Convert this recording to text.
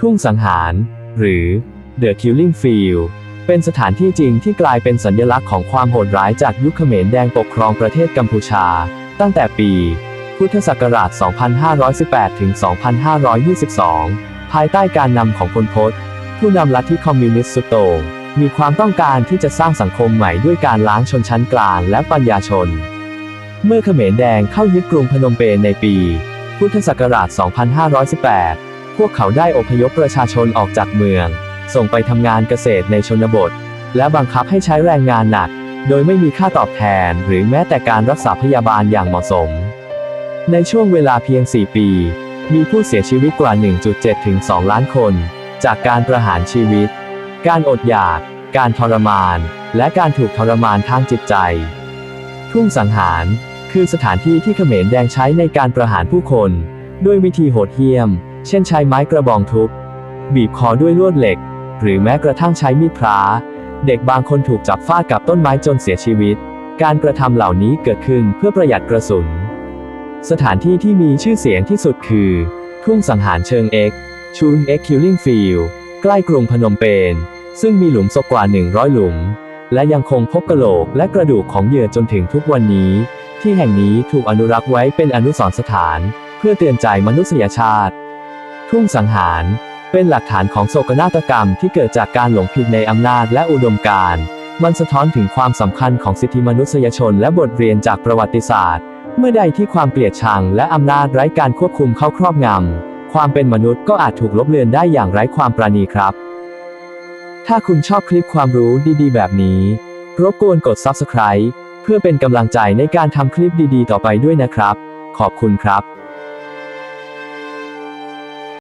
ทุ่งสังหาร หรือ The Killing Field เป็นสถานที่จริงที่กลายเป็นสัญลักษณ์ของความโหดร้ายจากยุคเขมรแดงปกครองประเทศกัมพูชา ตั้งแต่ปี พุทธศักราช 2518 ถึง 2522 ภายใต้การนำของพลพศผู้นำลัทธิคอมมิวนิสต์สุดโต่งมีความต้องการที่จะสร้างสังคมใหม่ด้วยการล้างชนชั้นกลางและปัญญาชน เมื่อเขมรแดงเข้ายึดกรุงพนมเปญในปี พุทธศักราช 2518 พวกเขาได้อพยพประชาชนออกจากเมือง ส่งไปทำงานเกษตรในชนบท และบังคับให้ใช้แรงงานหนัก โดยไม่มีค่าตอบแทนหรือแม้แต่การรักษาพยาบาลอย่างเหมาะสม ในช่วงเวลาเพียง 4 ปี มีผู้เสียชีวิตกว่า 1.7 ถึง 2 ล้านคน จากการประหารชีวิต การอดอยาก การทรมาน และการถูกทรมานทางจิตใจ ทุ่งสังหาร คือสถานที่ที่เขมรแดงใช้ในการประหารผู้คน ด้วยวิธีโหดเหี้ยม เช่นใช้ไม้กระบองทุบ บีบคอด้วยลวดเหล็ก หรือแม้กระทั่งใช้มีดพระเด็กบางคนถูกจับฟาดกับต้นไม้จนเสียชีวิต การกระทำเหล่านี้เกิดขึ้นเพื่อประหยัดกระสุน สถานที่ที่มีชื่อเสียงที่สุดคือ ทุ่งสังหารเชิงเอ็กชูนเอ็กคิลลิงฟิลใกล้กรุงพนมเปญซึ่งมีหลุมศพกว่า 100 หลุม และยังคงพบกระโหลกและกระดูกของเหยื่อจนถึงทุกวันนี้ ที่แห่งนี้ถูกอนุรักษ์ไว้เป็นอนุสรณ์สถาน เพื่อเตือนใจมนุษยชาติ ทุ่งสังหาร เป็นหลักฐานของโศกนาฏกรรมที่เกิดจากการหลงผิดในอำนาจและอุดมการณ์ มันสะท้อนถึงความสำคัญของสิทธิมนุษยชนและบทเรียนจากประวัติศาสตร์ เมื่อใดที่ความเกลียดชังและอำนาจไร้การควบคุมเข้าครอบงำ ความเป็นมนุษย์ก็อาจถูกลบเลือนได้อย่างไร้ความปราณีครับ ถ้าคุณชอบคลิปความรู้ดีๆ แบบนี้ รบกวนกด Subscribe เพื่อเป็นกำลังใจในการทำคลิปดีๆ ต่อไปด้วยนะครับ ขอบคุณครับ